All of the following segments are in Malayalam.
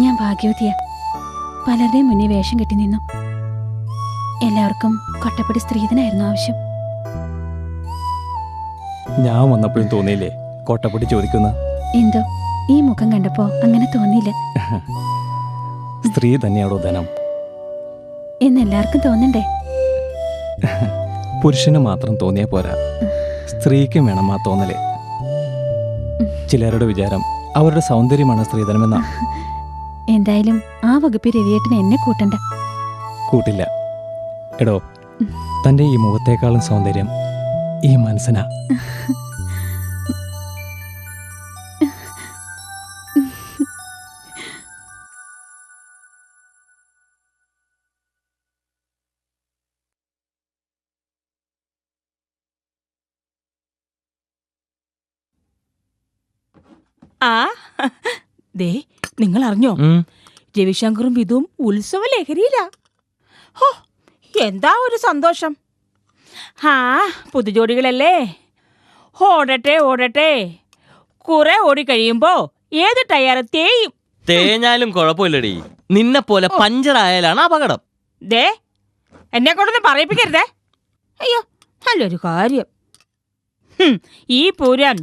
ഞാൻ ഭാഗ്യവതിയ. പലരുടെയും മുന്നേ വേഷം കെട്ടി നിന്നു. എല്ലാവർക്കും കൊട്ടപ്പടി സ്ത്രീധനായിരുന്നു ആവശ്യം. ഞാൻ വന്നപ്പോഴും തോന്നിയില്ലേ? കൊട്ടപ്പടി ചോദിക്കുന്ന? എന്തോ? ഈ മുഖം കണ്ടപ്പോ അങ്ങനെ തോന്നിയില്ല. സ്ത്രീ തന്നെയാണോ ധനം? എന്ന് എല്ലാവർക്കും തോന്നണ്ടേ? പുരുഷന് മാത്രം തോന്നിയാ പോരാ. സ്ത്രീക്കും വേണം ആ തോന്നലേ. ചിലരുടെ വിചാരം അവരുടെ സൗന്ദര്യമാണ് സ്ത്രീധനമെന്ന. എന്തായാലും ആ വകുപ്പിൽ രവിയേട്ടന് എന്നെ കൂട്ടണ്ട. കൂട്ടില്ല. എടോ തന്റെ ഈ മുഖത്തേക്കാളും സൗന്ദര്യം ഈ മനസ്സിനാ. ആ ദേ നിങ്ങൾ അറിഞ്ഞോ രവിശങ്കറും വിധുവും ഉത്സവ ലഹരിയിലാ ഹോ എന്താ ഒരു സന്തോഷം? ഹാ പുതുജോടികളല്ലേ ഓടട്ടെ ഓടട്ടെ. കുറെ ഓടിക്കഴിയുമ്പോ ഏത് ടയർ തേയും. തേഞ്ഞാലും കുഴപ്പമില്ലടി. നിന്നെ പോലെ പഞ്ചറായാലാണ് അപകടം. ദേ എന്നെ കൊണ്ടൊന്നും പറയിപ്പിക്കരുതേ. അയ്യോ നല്ലൊരു കാര്യം. ഈ പൂരം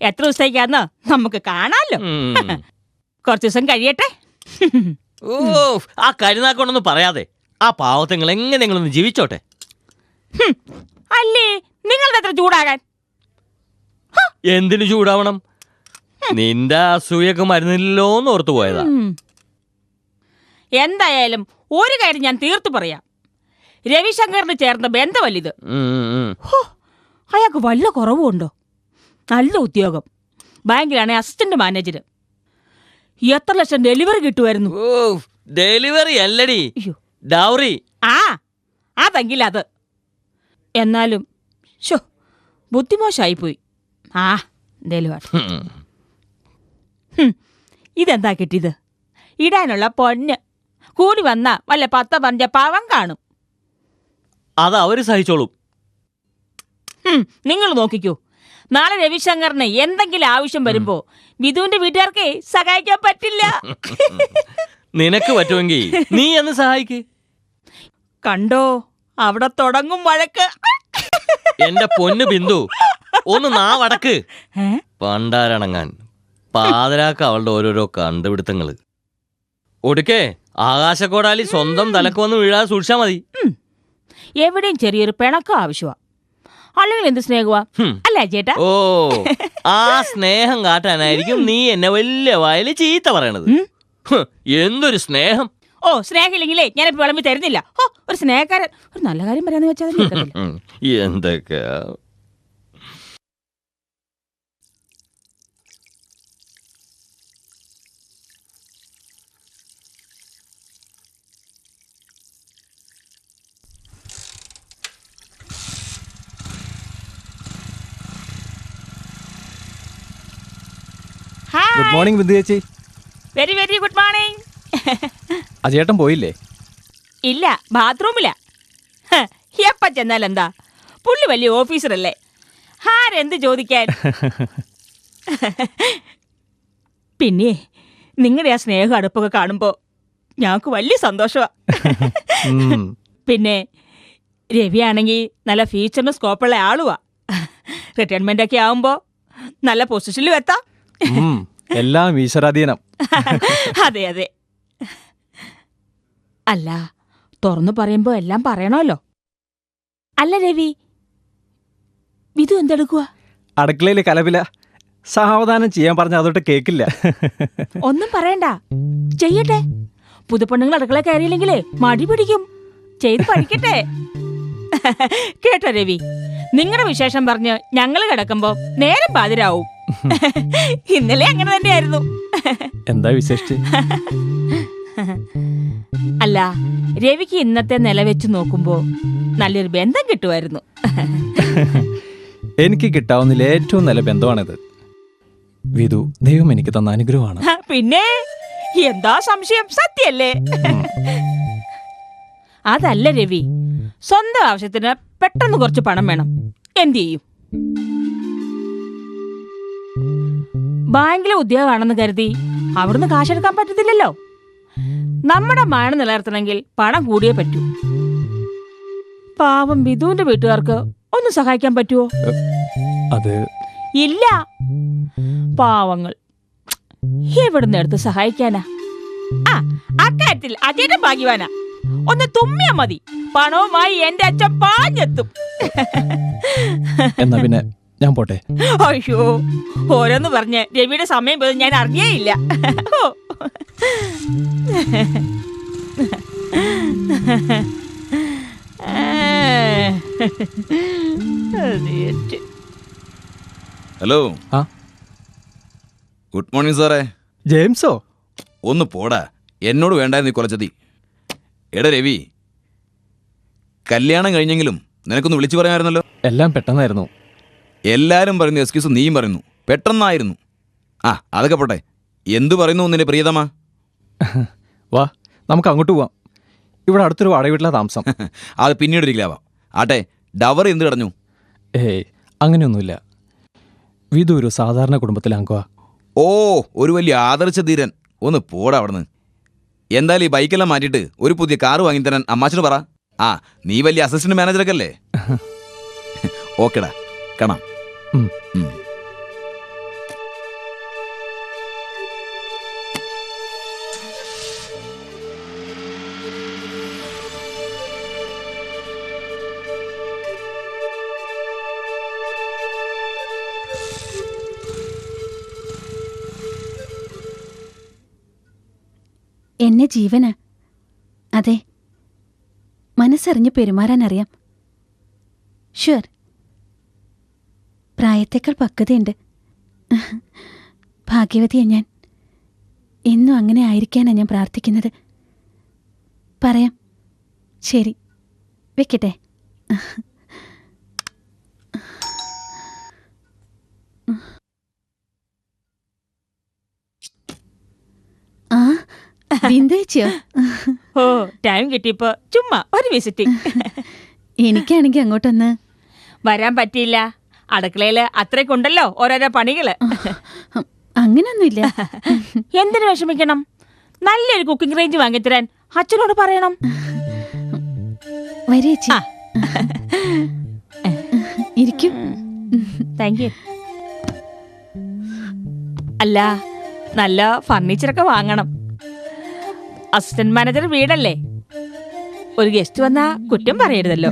എത്ര ദിവസത്തേക്കാന്ന് നമുക്ക് കാണാലോ. ഉം. കുറച്ച് ദിവസം കഴിയട്ടെ. ഓ ആ കരുനാക്കൊണ്ടൊന്നും പറയാതെ. ആ പാവത്തങ്ങൾ നിങ്ങളൊന്ന് ജീവിച്ചോട്ടെ. ഹും, അല്ലേ? നിങ്ങളുടെ എത്ര ചൂടാകാൻ. എന്തിനു ചൂടാവണം? നിന്റെ അസൂയൊക്കെ മരുന്നില്ലല്ലോ എന്ന് ഓർത്തു പോയതാ. ഉം. എന്തായാലും ഒരു കാര്യം ഞാൻ തീർത്തു പറയാം. രവിശങ്കറിന് ചേർന്ന ബന്ധമല്ലിത്. ഉം, ഉം, ഉം. ഹോ, അയാൾക്ക് വല്ല കുറവുണ്ടോ നല്ല ഉദ്യോഗം. ബാങ്കിലാണ് അസിസ്റ്റന്റ് മാനേജർ എത്ര ലക്ഷം ഡെലിവറി കിട്ടുമായിരുന്നു ഓ ഡെലിവറി അല്ലടി. അയ്യോ. ഡൗറി. ആ അതെങ്കിൽ അത്. എന്നാലും ഷോ ബുദ്ധിമോശമായിപ്പോയി ആ ഡെലിവറി. ഹും, ഇതെന്താ കിട്ടിയത്? ഇടാനുള്ള പൊന്ന്. കൂടി വന്ന വല്ല പത്ത പറഞ്ഞ പാവം കാണും. അത് അവർ സഹിച്ചോളും. നിങ്ങൾ നോക്കിക്കൂ. നാളെ രവിശങ്കറിന് എന്തെങ്കിലും ആവശ്യം വരുമ്പോ വിധുവിന്റെ വീട്ടുകാർക്ക് സഹായിക്കാൻ പറ്റില്ല. നിനക്ക് പറ്റുമെങ്കിൽ നീ എന്ന് സഹായിക്ക്. കണ്ടോ? അവിടെ തുടങ്ങും വഴക്ക്. എന്റെ പൊന്നു ബിന്ദു ഒന്ന് നാ വടക്ക്? പണ്ടാരണങ്ങാൻ പാതിരാക്ക അവളുടെ ഓരോരോ കണ്ടുപിടുത്തങ്ങൾ. ഒടുക്കേ ആകാശക്കോടാലി സ്വന്തം തലക്ക് വന്ന് വീഴാതെ സൂക്ഷിച്ചാ മതി. എവിടെയും ചെറിയൊരു പിണക്കം ആവശ്യമാ അല്ലെങ്കിൽ എന്ത് സ്നേഹമാ അല്ലേ ചേട്ടാ? ഓ ആ സ്നേഹം കാട്ടാനായിരിക്കും നീ എന്നെ വലിയ വായിൽ ചീത്ത പറയണത്. എന്തൊരു സ്നേഹം. ഓ സ്നേഹമില്ലെങ്കിലേ ഞാൻ വിളമ്പി തരുന്നില്ല. ഓ ഒരു സ്നേഹക്കാരൻ. ഒരു നല്ല കാര്യം പറയാന്ന് വെച്ചാൽ അത് ഗുഡ് മോർണിംഗ് ചേച്ചി വെരി വെരി ഗുഡ് മോർണിംഗ് അജേട്ടൻ പോയില്ലേ? ഇല്ല ബാത്റൂമില്ല എപ്പ ചെന്നാൽ എന്താ പുള്ളി വലിയ ഓഫീസറല്ലേ. ആരെന്ത് ചോദിക്കാൻ? പിന്നെ നിങ്ങളുടെ ആ സ്നേഹ അടുപ്പൊക്കെ കാണുമ്പോൾ ഞങ്ങൾക്ക് വലിയ സന്തോഷമാ പിന്നെ രവിയാണെങ്കിൽ നല്ല ഫ്യൂച്ചറിന് സ്കോപ്പുള്ള ആളുവാ. റിട്ടയർമെന്റ് ഒക്കെ ആവുമ്പോൾ നല്ല പൊസിഷനിലും എത്താം. എല്ലാം ഈശ്വരാധീനം. അതെ അതെ. അല്ല തുറന്നു പറയുമ്പോ എല്ലാം പറയണമല്ലോ. അല്ല രവി വിധു എന്തെടുക്കുക അടുക്കളയിൽ കലപില. സാവധാനം ചെയ്യാൻ പറഞ്ഞ അതോട്ട് കേക്കില്ല. ഒന്നും പറയണ്ട. ചെയ്യട്ടെ. പുതുപ്പെണ്ണുങ്ങൾ അടുക്കള കയറിയില്ലെങ്കിലേ മടി പിടിക്കും. ചെയ്ത് പഠിക്കട്ടെ. കേട്ടോ രവി. നിങ്ങളുടെ വിശേഷം പറഞ്ഞ് ഞങ്ങൾ കിടക്കുമ്പോ നേരം പാതിരാവും. ഇന്നലെ അങ്ങനെ തന്നെയായിരുന്നു. എന്താ വിശേഷിച്ച്? അല്ല രവിക്ക് ഇന്നത്തെ നില വെച്ച് നോക്കുമ്പോ നല്ലൊരു ബന്ധം കിട്ടുമായിരുന്നു. എനിക്ക് കിട്ടാവുന്നതിൽ ഏറ്റവും നല്ല ബന്ധമാണിത്. വിധു ദൈവം എനിക്ക് തന്ന അനുഗ്രഹമാണ്. പിന്നെ? എന്താ സംശയം? സത്യല്ലേ അതല്ല രവി സ്വന്തം ആവശ്യത്തിന് പെട്ടെന്ന് കുറച്ച് പണം വേണം. എന്തു ചെയ്യും? ബാങ്കിലെ ഉദ്യോഗമാണെന്ന് കരുതി അവിടുന്ന് കാശെടുക്കാൻ പറ്റത്തില്ലല്ലോ. നമ്മുടെ മാന നിലനിർത്തണമെങ്കിൽ പണം കൂടിയേ പറ്റൂ. പാവം വിധുവിന്റെ വീട്ടുകാർക്ക് ഒന്ന് സഹായിക്കാൻ പറ്റുമോ അത് ഇല്ല. പാവങ്ങൾ. എവിടുന്ന് എടുത്ത് സഹായിക്കാനാ? ആ അക്കാര്യത്തിൽ അജയുടെ ഭാഗ്യവാനാ. ഒന്ന് തുമ്മിയാ മതി. പണവുമായി എന്റെ അച്ഛൻ പാഞ്ഞെത്തും. എന്നാ പിന്നെ ഞാൻ പോട്ടെ. അയ്യോ ഓരോന്ന് പറഞ്ഞ് രവിയുടെ സമയം പോയത് ഞാൻ അറിയേയില്ല. ഹലോ. ആ? ഗുഡ് മോർണിംഗ് സാറേ. ജെയിംസോ? ഒന്ന് പോടാ. എന്നോട് വേണ്ടായിരുന്നു ഈ കൊലച്ചതി. എടാ രവി കല്യാണം കഴിഞ്ഞെങ്കിലും നിനക്കൊന്ന് വിളിച്ചു പറയാമായിരുന്നല്ലോ? എല്ലാം പെട്ടെന്നായിരുന്നു. എല്ലാവരും പറയുന്നു എക്സ്ക്യൂസ് നീയും പറയുന്നു. പെട്ടെന്നായിരുന്നു. ആ അതൊക്കെ പോട്ടെ. എന്തു പറയുന്നു നിന്റെ പ്രിയതമാ? വാ നമുക്ക് അങ്ങോട്ട് പോവാം. ഇവിടെ അടുത്തൊരു വാടക വീട്ടിലാ താമസം. അത് പിന്നീട് ഒരിക്കലാവാം. ആട്ടെ ഡവർ എന്ത് കടഞ്ഞു? ഏയ് അങ്ങനെയൊന്നുമില്ല. വിധു ഒരു സാധാരണ കുടുംബത്തിലെ അംഗമാ ഓ ഒരു വലിയ ആദർശ ധീരൻ ഒന്ന് പോടാ അവിടുന്ന്. എന്തായാലും ഈ ബൈക്കെല്ലാം മാറ്റിയിട്ട് ഒരു പുതിയ കാറ് വാങ്ങിത്തരാൻ അമ്മാച്ചന് പറ. ആ നീ വലിയ അസിസ്റ്റന്റ് മാനേജറൊക്കെ അല്ലേ? ഓക്കെടാ. കാണാം. എന്നെ ജീവനാ. അതെ. മനസ്സറിഞ്ഞ് പെരുമാറാൻ അറിയാം. ഷുവർ പ്രായത്തേക്കാൾ പക്വതയുണ്ട്. ഭാഗ്യവതിയാ ഞാൻ. എന്നും അങ്ങനെ ആയിരിക്കാനാണ് ഞാൻ പ്രാർത്ഥിക്കുന്നത്. പറയാം. ശരി. വെക്കട്ടെ. ആ ഓ ടൈം കിട്ടിയപ്പോ ചുമ്മാ ഒരു വിസിറ്റിംഗ് എനിക്കാണെങ്കിൽ അങ്ങോട്ടൊന്ന് വരാൻ പറ്റിയില്ല. അടുക്കളയിൽ അത്രയ്ക്കുണ്ടല്ലോ ഓരോരോ പണികൾ. അങ്ങനൊന്നുമില്ല. എന്തിനു വിഷമിക്കണം? നല്ലൊരു കുക്കിംഗ് റേഞ്ച് വാങ്ങിത്തരാൻ അച്ഛനോട് പറയണം. വരേച്ചി ഇരിക്കും. താങ്ക് യു അല്ല നല്ല ഫർണിച്ചറൊക്കെ വാങ്ങണം. അസിസ്റ്റന്റ് മാനേജർ വീടല്ലേ? ഒരു ഗസ്റ്റ് വന്നാ കുറ്റം പറയരുതല്ലോ.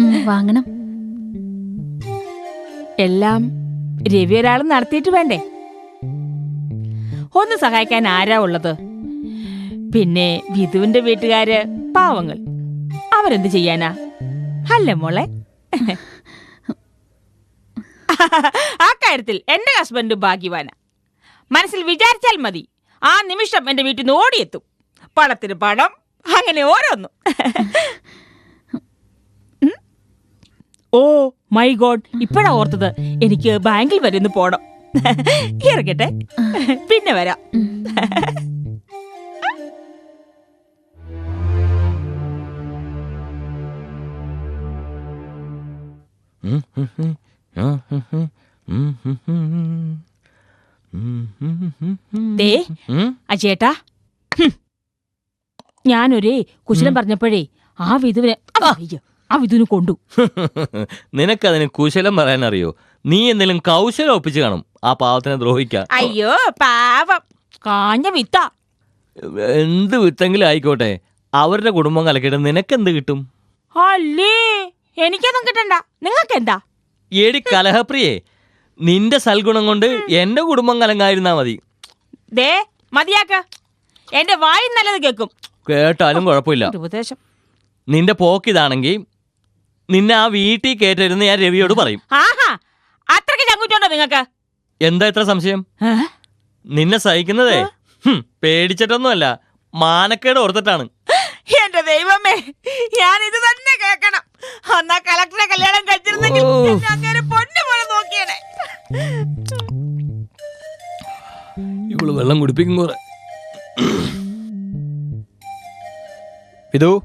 ഉം, വാങ്ങണം. എല്ലാം രവി ഒരാൾ നടത്തിയിട്ട് വേണ്ടേ? ഒന്ന് സഹായിക്കാൻ ആരാ ഉള്ളത്? പിന്നെ വിധുവിന്റെ വീട്ടുകാര് പാവങ്ങൾ. അവരെന്ത് ചെയ്യാനാ? അല്ലേ മോളെ? ആ കാര്യത്തിൽ എന്റെ ഹസ്ബൻഡ് ഭാഗ്യവാന. മനസ്സിൽ വിചാരിച്ചാൽ മതി. ആ നിമിഷം എന്റെ വീട്ടിൽ നിന്ന് ഓടിയെത്തും. പണത്തിന് പണം അങ്ങനെ ഓരോന്നും. Oh my God. ഇപ്പോഴാ ഓർത്തത്. എനിക്ക് ബാങ്കിൽ വരെ ഒന്ന് പോണം. ഇറങ്ങട്ടെ. പിന്നെ വരാം. ദേ അജേട്ടാ. ഞാനൊരേ കുശലം പറഞ്ഞപ്പോഴേ ആ വിധുവിനെ അയ്യോ, ആ വിധുവിന് കൊണ്ടു. നിനക്കതിന് കുശലം പറയാൻ അറിയോ നീ എന്തെങ്കിലും കൗശലം ഒപ്പിച്ച് കാണും. ആ പാവത്തിനെ ദ്രോഹിക്കാൻ. അയ്യോ പാവം. കാഞ്ഞ വിത്ത. എന്ത് വിത്തെങ്കിലും ആയിക്കോട്ടെ. അവരുടെ കുടുംബം കലക്കിയിട്ട് നിനക്കെന്ത് കിട്ടും? അല്ലേ എനിക്കൊന്നും കിട്ടണ്ട. നിങ്ങൾക്ക് എന്താ എടി കലഹപ്രിയേ നിന്റെ സൽഗുണം കൊണ്ട് എന്റെ കുടുംബം കലങ്ങായിരുന്നാ മതി. ദേ മതിയാക്ക. എന്റെ വായി നല്ലത് കേൾക്കും. കേട്ടാലും കുഴപ്പമില്ല. ഒരു ഉപദേശം? നിന്റെ പോക്കിതാണെങ്കിൽ നിന്നെ ആ വീട്ടിൽ കയറ്റരുന്ന് ഞാൻ രവിയോട് പറയും. ആഹാ അത്രയ്ക്ക് ചങ്കുറ്റുണ്ടോ നിങ്ങൾക്ക് എന്താ ഇത്ര സംശയം? ഏ? നിന്നെ സഹിക്കുന്നതേ ഹും, പേടിച്ചിട്ടൊന്നുമല്ല മാനക്കേട് ഓർത്തിട്ടാണ്. എന്റെ ദൈവമേ ഞാൻ ഇത് തന്നെ കേൾക്കണം. അന്നാ കളക്ടറെ കല്യാണം കഴിച്ചിരുന്നെങ്കിൽ ഓ. എന്നെ അങ്ങേര് പൊന്നു പോലെ നോക്കിയേനെ. ഇവൾ വെള്ളം കുടിപ്പിക്കും കുറെ. വിധു.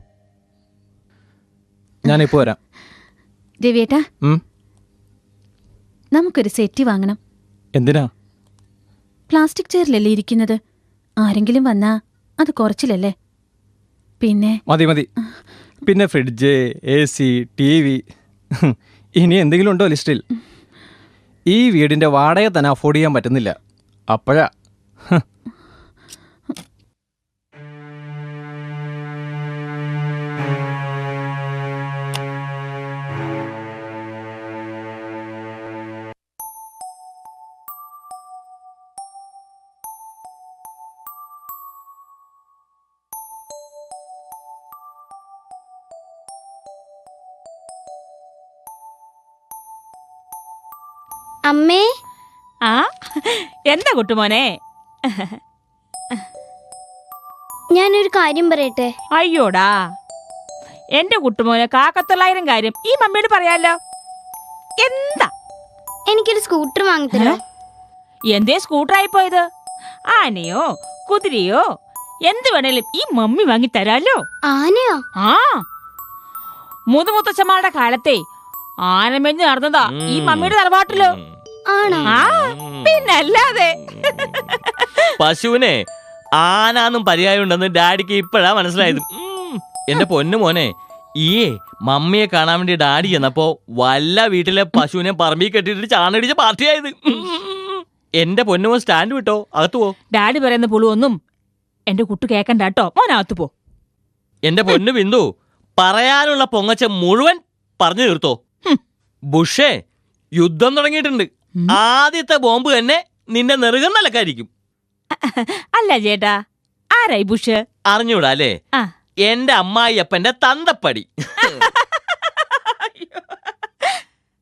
ഞാനിപ്പോ വരാം. രവിയേട്ടാ. ഉം, നമുക്കൊരു സെറ്റ് വാങ്ങണം. എന്തിനാ? പ്ലാസ്റ്റിക് ചെയറിലല്ലേ ഇരിക്കുന്നത്. ആരെങ്കിലും വന്നാ അത് കുറച്ചില്ലല്ലേ പിന്നെ മതി മതി. പിന്നെ fridge A C T V. ഇനി എന്തെങ്കിലും ഉണ്ടോ ലിസ്റ്റിൽ? ഈ വീടിന്റെ വാടക തന്നെ അഫോർഡ് ചെയ്യാൻ പറ്റുന്നില്ല. അപ്പോഴാ. ഹ്. അമ്മേ? ആ? എന്താ കുട്ടുമോനെ? ഞാനൊരു കാര്യം പറയട്ടെ? അയ്യോടാ. എന്റെ കുട്ടുമോനെ കാക്കത്തൊള്ളായിരം കാര്യം ഈ മമ്മിയോട് പറയാലോ. എന്താ? എനിക്കൊരു സ്കൂട്ടർ വാങ്ങിത്തരോ. എന്തേ സ്കൂട്ടറായി പോയത്? ആനയോ കുതിരയോ? എന്ത് വേണേലും ഈ മമ്മി വാങ്ങി തരാലോ ആനയോ? ആ. മുതുമുത്തച്ഛന്മാരുടെ കാലത്തെ ആനമെഞ്ഞ് നടന്നതാ ഈ മമ്മിയുടെ തറവാട്ടിലോ. ആണോ? പിന്നല്ലാതെ. പശുവിനെ ആനാന്നും പര്യായം ഉണ്ടെന്ന് ഡാഡിക്ക് ഇപ്പോഴാ മനസ്സിലായത്. എന്റെ പൊന്നു മോനെ ഈ മമ്മിയെ കാണാൻ വേണ്ടി ഡാഡി ചെന്നപ്പോ വല്ല വീട്ടിലെ പശുവിനെ പറമ്പിൽ കെട്ടിട്ട് ചാണടിച്ച പാർട്ടിയായത്. എന്റെ പൊന്നുമോൻ സ്റ്റാൻഡ് വിട്ടോ? അകത്തു പോ. ഡാഡി പറയുന്ന പുളുവൊന്നും എന്റെ കുട്ടു കേക്കണ്ട കേട്ടോ. അകത്തു പോ. എന്റെ പൊന്നു ബിന്ദു പറയാനുള്ള പൊങ്ങച്ച മുഴുവൻ പറഞ്ഞു തീർത്തോ. ബുഷേ യുദ്ധം തുടങ്ങിയിട്ടുണ്ട്. ആദ്യത്തെ ബോംബ് തന്നെ നിന്നെ നെറുകം നിലക്കായിരിക്കും. അല്ല ചേട്ടാ ആരായി ബുഷ് അറിഞ്ഞൂടാ അല്ലേ? ആ. എന്റെ അമ്മായിയപ്പന്റെ തന്തപ്പടി.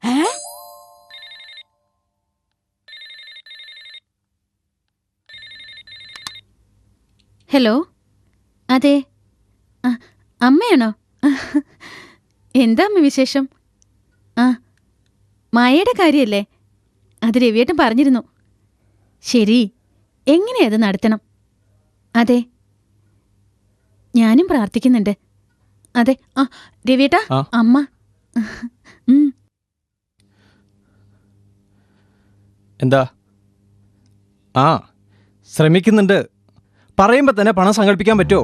ഏ? ഹലോ? അതെ. ആ, അമ്മയാണോ? എന്താ അമ്മ വിശേഷം? ആ മായയുടെ കാര്യല്ലേ? അത് രവിയേട്ടൻ പറഞ്ഞിരുന്നു. ശരി എങ്ങനെയത് നടത്തണം? അതെ ഞാനും പ്രാർത്ഥിക്കുന്നുണ്ട്. അതെ ആ രവിയേട്ടാ ആ. അമ്മ. ഉം, എന്താ? ആ ശ്രമിക്കുന്നുണ്ട്. പറയുമ്പോൾ തന്നെ പണം സങ്കല്പിക്കാൻ പറ്റുമോ?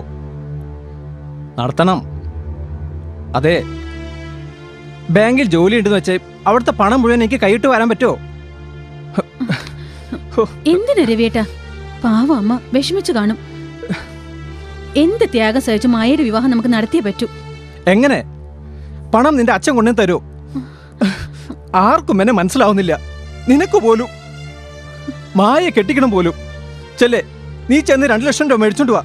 നടത്തണം. അതെ ബാങ്കിൽ ജോലി ഉണ്ടെന്ന് വെച്ച് അവിടുത്തെ പണം മുഴുവൻ എനിക്ക് കൈയിട്ട് വരാൻ പറ്റുമോ? എന്തിനു രവിയേട്ടാ? പാവ അമ്മ വിഷമിച്ചു കാണും. എന്ത് ത്യാഗം സഹിച്ച് മായയുടെ വിവാഹം നമുക്ക് നടത്തിയേ പറ്റൂ. എങ്ങനെ? പണം നിന്റെ അച്ഛൻ കൊണ്ടു തരൂ? ആർക്കും എന്നെ മനസ്സിലാവുന്നില്ല. നിനക്ക് പോലും. മായ കെട്ടിക്കണം പോലും. ചെല്ലേ നീ ചെന്ന് രണ്ടു ലക്ഷം രൂപ മേടിച്ചോണ്ട് വാ.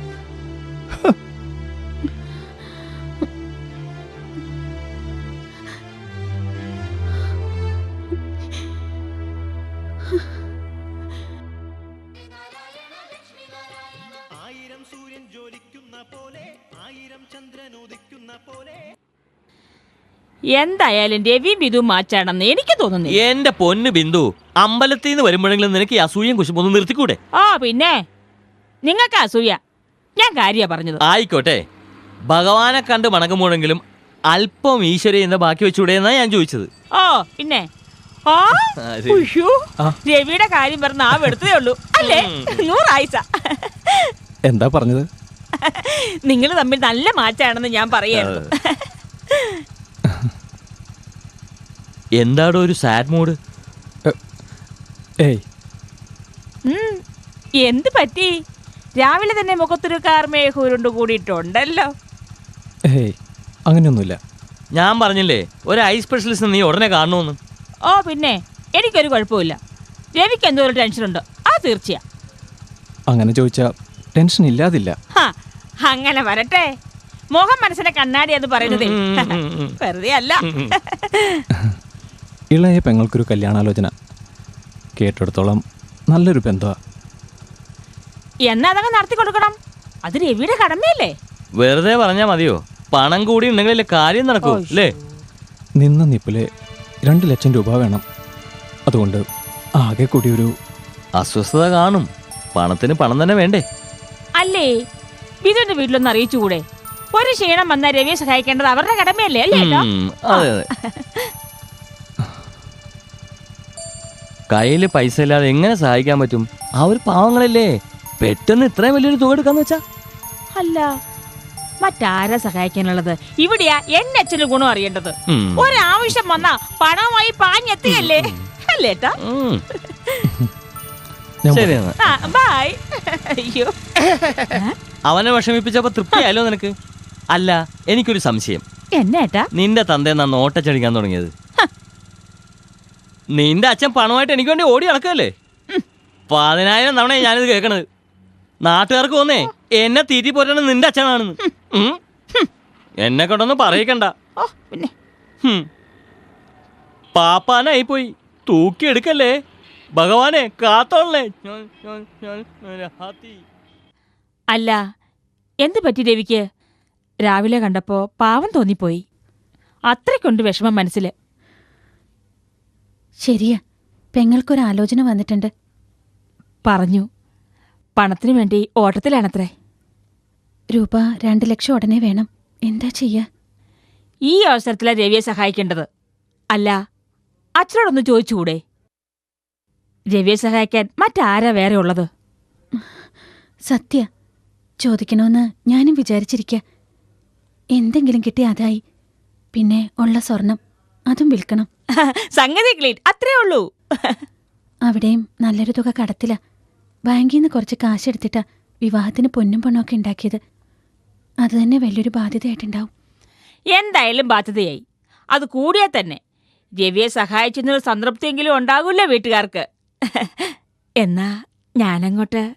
എന്തായാലും രവി ബിന്ദു മാച്ചാണെന്ന് എനിക്ക് തോന്നുന്നു എന്റെ പൊന്നു ബിന്ദു അമ്പലത്തിൽ നിന്ന് വരുമ്പോഴെങ്കിലും നിനക്ക് ഈ അസൂയം കുശുമ്പൊന്ന് നിർത്തിക്കൂടെ? ആ പിന്നെ? നിങ്ങൾക്ക് അസൂയ. ഞാൻ കാര്യ പറഞ്ഞത്. ആയിക്കോട്ടെ. ഭഗവാനെ കണ്ട് മണങ്ങുമ്പോഴെങ്കിലും അല്പം ഈശ്വര എന്ന ബാക്കി വെച്ചൂടെ എന്നാ ഞാൻ ചോദിച്ചത്. ഓ പിന്നെ? ആ ആ, ഉയ്യോ, രവിയുടെ കാര്യം പറഞ്ഞ ആ വെടുത്തേ ഉള്ളൂ. അല്ലേ? നൂറായിസ. എന്താ പറഞ്ഞത്? നിങ്ങൾ തമ്മിൽ നല്ല മാച്ചാണെന്ന് ഞാൻ പറയായിരുന്നു. എന്താടോ ഒരു സാഡ് മൂഡ് ഏയ്. ഉം, എന്ത് പറ്റി? രാവിലെ തന്നെ മുഖത്തൊരു കാർമേഹൂരുണ്ട് കൂടിയിട്ടുണ്ടല്ലോ. ഏയ് അങ്ങനെയൊന്നുമില്ല. ഞാൻ പറഞ്ഞില്ലേ ഒരു ഐ സ്പെഷ്യലിസ്റ്റ് നീ ഉടനെ കാണണമെന്ന് ഓ പിന്നെ എനിക്കൊരു കുഴപ്പമില്ല. രവിക്ക് എന്തോ ഒരു ടെൻഷനുണ്ട് ആ തീർച്ചയാ. അങ്ങനെ ചോദിച്ചാൽ ടെൻഷൻ ഇല്ലാതില്ല. ഹാ, അങ്ങനെ വരട്ടെ. മുഖം മനസ്സിനെ കണ്ണാടി എന്ന് പറയുന്നത്. വെറുതെ അല്ല. ഇളയ പെങ്ങൾക്കൊരു കല്യാണാലോചന. കേട്ടിടത്തോളം നല്ലൊരു ബന്ധമാണ് എന്നാ അതങ്ങ് നടത്തി കൊടുക്കണം. അത് രവിയുടെ കടമയല്ലേ? വെറുതെ പറഞ്ഞാ മതിയോ? പണം കൂടി ഉണ്ടെങ്കിലല്ലേ കാര്യം നടക്കൂ. അല്ലേ? നിന്ന നിപ്പിലെ രണ്ട് ലക്ഷം രൂപ വേണം. അതുകൊണ്ട് ആകെ കൂടി ഒരു അസ്വസ്ഥത കാണും. പണത്തിന് പണം തന്നെ വേണ്ടേ? അല്ലേ? ബിജുവിന്റെ വീട്ടിലൊന്ന് അറിയിച്ചുകൂടെ? ഒരു ക്ഷീണം വന്ന രവിയെ സഹായിക്കേണ്ടത് അവരുടെ കടമയല്ലേ അല്ലേ ഏട്ടാ? ഉം, അതെ അതെ. കയ്യിൽ പൈസ ഇല്ലാതെ എങ്ങനെ സഹായിക്കാൻ പറ്റും? ആ ഒരു പാവങ്ങളല്ലേ? പെട്ടെന്ന് ഇത്രയും വലിയൊരു തുക എടുക്കാന്ന് വെച്ചാ? അല്ല മറ്റാരാ സഹായിക്കാനുള്ളത്? ഇവിടെയാ എന്നെ അച്ഛന് ഗുണം അറിയേണ്ടത്. ഉം. ഒരാവശ്യം വന്നാ പണമായി പാഞ്ഞെത്തിയല്ലേ? അല്ലേട്ടാ ഉം. ഞാൻ ശരി എന്നാ. ആ ബൈ അയ്യോ. അവനെ വിഷമിപ്പിച്ചപ്പോ തൃപ്തിയായല്ലോ നിനക്ക്? അല്ല എനിക്കൊരു സംശയം. എന്നേട്ടാ നിന്റെ തന്ത എന്നാ നോട്ടച്ചടിക്കാൻ തുടങ്ങിയത്. നിന്റെ അച്ഛൻ പണമായിട്ട് എനിക്ക് വേണ്ടി ഓടി നടക്കല്ലേ പതിനായിരം തവണ ഞാനിത് കേൾക്കണത്. നാട്ടുകാർക്ക് വന്നേ എന്നെ തീറ്റി പോറ്റാണ് നിന്റെ അച്ഛനാണെന്ന്. എന്നെ കൊണ്ടൊന്നും പറയിക്കണ്ട. പാപ്പാനായി പോയി. തൂക്കിയെടുക്കല്ലേ ഭഗവാനെ കാത്തോളേ അല്ല എന്ത് പറ്റി രവിക്ക് രാവിലെ കണ്ടപ്പോ പാവം തോന്നിപ്പോയി. അത്രയ്ക്കുണ്ട് വിഷമം മനസ്സിൽ ശരിയാ പെങ്ങൾക്കൊരാലോചന വന്നിട്ടുണ്ട്. പറഞ്ഞു. പണത്തിനു വേണ്ടി ഓട്ടത്തിലാണത്രേ. രൂപ രണ്ട് ലക്ഷം ഉടനെ വേണം. എന്താ ചെയ്യാ? ഈ അവസരത്തിലാ രവിയെ സഹായിക്കേണ്ടത്. അല്ല അച്ഛനോടൊന്ന് ചോദിച്ചുകൂടെ? രവിയെ സഹായിക്കാൻ മറ്റാരാ വേറെ ഉള്ളത്? സത്യ. ചോദിക്കണമെന്ന് ഞാനും വിചാരിച്ചിരിക്ക. എന്തെങ്കിലും കിട്ടി അതായി. പിന്നെ ഉള്ള സ്വർണം അതും വിൽക്കണം. സംഗതി ക്ലീൻ. അത്രേ ഉള്ളൂ. അവിടെയും നല്ലൊരു തുക കടത്തില. ബാങ്കിൽ നിന്ന് കുറച്ച് കാശെടുത്തിട്ടാ വിവാഹത്തിന് പൊന്നും പണമൊക്കെ ഉണ്ടാക്കിയത്. അത് തന്നെ വലിയൊരു ബാധ്യതയായിട്ടുണ്ടാവും. എന്തായാലും ബാധ്യതയായി. അത് കൂടിയാൽ തന്നെ. രവിയെ സഹായിച്ചെന്നൊരു സംതൃപ്തിയെങ്കിലും ഉണ്ടാകില്ല വീട്ടുകാർക്ക്? എന്നാ ഞാനങ്ങോട്ട്.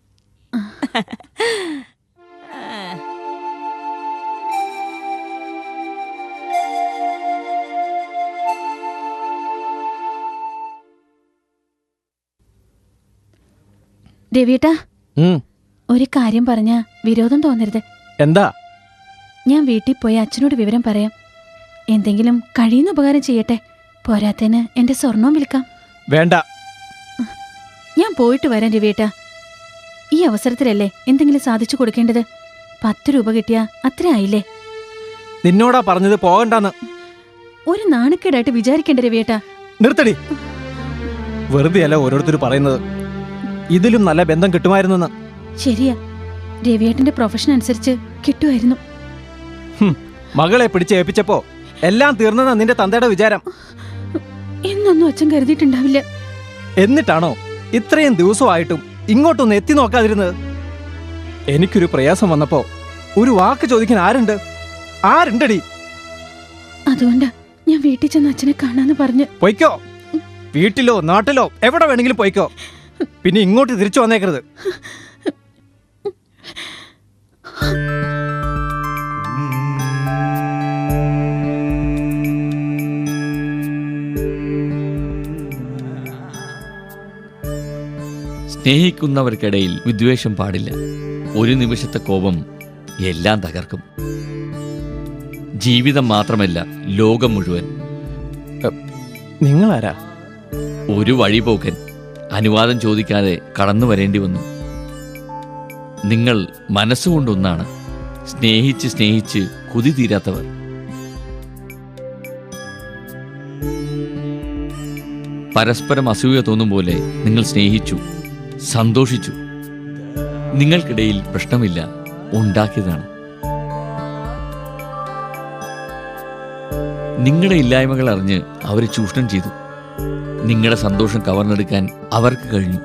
രവിയേട്ടാ. ഒരു കാര്യം പറഞ്ഞ വിരോധം തോന്നരുത്. എന്താ? ഞാൻ വീട്ടിൽ പോയി അച്ഛനോട് വിവരം പറയാം. എന്തെങ്കിലും കഴിയുന്ന ഉപകാരം ചെയ്യട്ടെ. പോരാത്തതിന് എന്റെ സ്വർണവും വിൽക്കാം. വേണ്ട. ഞാൻ പോയിട്ട് വരാം രവിയേട്ടാ. ഈ അവസരത്തിലല്ലേ എന്തെങ്കിലും സാധിച്ചു കൊടുക്കേണ്ടത്? പത്ത് രൂപ കിട്ടിയാ അത്ര ആയില്ലേ? നിന്നോടാ പറഞ്ഞത് പോകണ്ടെന്ന്. ഒരു നാണക്കേടായിട്ട് വിചാരിക്കേണ്ട രവിയേട്ടാ. നിർത്തടി. വെറുതെയല്ല ഓരോരുത്തർ പറയുന്നത്. ഇതിലും നല്ല ബന്ധം കിട്ടുമായിരുന്നെന്ന്. ശരിയാ. രവിയേട്ടന്റെ പ്രൊഫഷൻ അനുസരിച്ച് കിട്ടുമായിരുന്നു. മകളെ പിടിച്ച് ഏൽപ്പിച്ചപ്പോ എല്ലാം തീർന്നതാ നിന്റെ തന്തയുടെ വിചാരം. എന്നൊന്നും അച്ഛൻ കരുതിയിട്ടുണ്ടാവില്ല. എന്നിട്ടാണോ ഇത്രയും ദിവസമായിട്ടും ഇങ്ങോട്ടൊന്ന് എത്തി നോക്കാതിരുന്നത്? എനിക്കൊരു പ്രയാസം വന്നപ്പോ ഒരു വാക്ക് ചോദിക്കാൻ ആരുണ്ട്? ആരുണ്ടടി? അതുകൊണ്ടാ ഞാൻ വീട്ടിൽ ചെന്ന് അച്ഛനെ കാണാന്ന് പറഞ്ഞു. പോയിക്കോ. വീട്ടിലോ നാട്ടിലോ എവിടെ വേണമെങ്കിലും പൊയ്ക്കോ. പിന്നെ ഇങ്ങോട്ട് തിരിച്ചു വന്നേക്കരുത്. സ്നേഹിക്കുന്നവർക്കിടയിൽ വിദ്വേഷം പാടില്ല. ഒരു നിമിഷത്തെ കോപം എല്ലാം തകർക്കും. ജീവിതം മാത്രമല്ല ലോകം മുഴുവൻ. നിങ്ങളാരാ? ഒരു വഴിപോക്കൻ. അനുവാദം ചോദിക്കാതെ കടന്നു വരേണ്ടി വന്നു. നിങ്ങൾ മനസ്സുകൊണ്ടൊന്നാണ് സ്നേഹിച്ച് സ്നേഹിച്ച് കൊതി തീരാത്തവർ. പരസ്പരം അസൂയ തോന്നും പോലെ നിങ്ങൾ സ്നേഹിച്ചു സന്തോഷിച്ചു. നിങ്ങൾക്കിടയിൽ പ്രശ്നമില്ല ഉണ്ടാക്കിയതാണ്. നിങ്ങളുടെ ഇല്ലായ്മകൾ അറിഞ്ഞ് അവരെ ചൂഷണം ചെയ്തു. നിങ്ങളുടെ സന്തോഷം കവർന്നെടുക്കാൻ അവർക്ക് കഴിഞ്ഞു.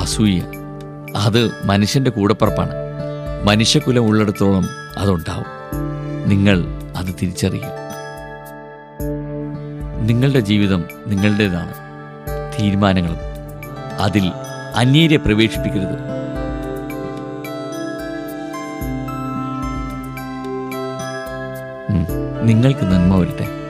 അസൂയ. അത് മനുഷ്യന്റെ കൂടപ്പറപ്പാണ്. മനുഷ്യകുലം ഉള്ളിടത്തോളം അതുണ്ടാവും. നിങ്ങൾ അത് തിരിച്ചറിയുക. നിങ്ങളുടെ ജീവിതം നിങ്ങളുടേതാണ്. തീരുമാനങ്ങളും. അതിൽ അന്യരെ പ്രവേശിപ്പിക്കരുത്. നിങ്ങൾക്ക് നന്മ വരട്ടെ.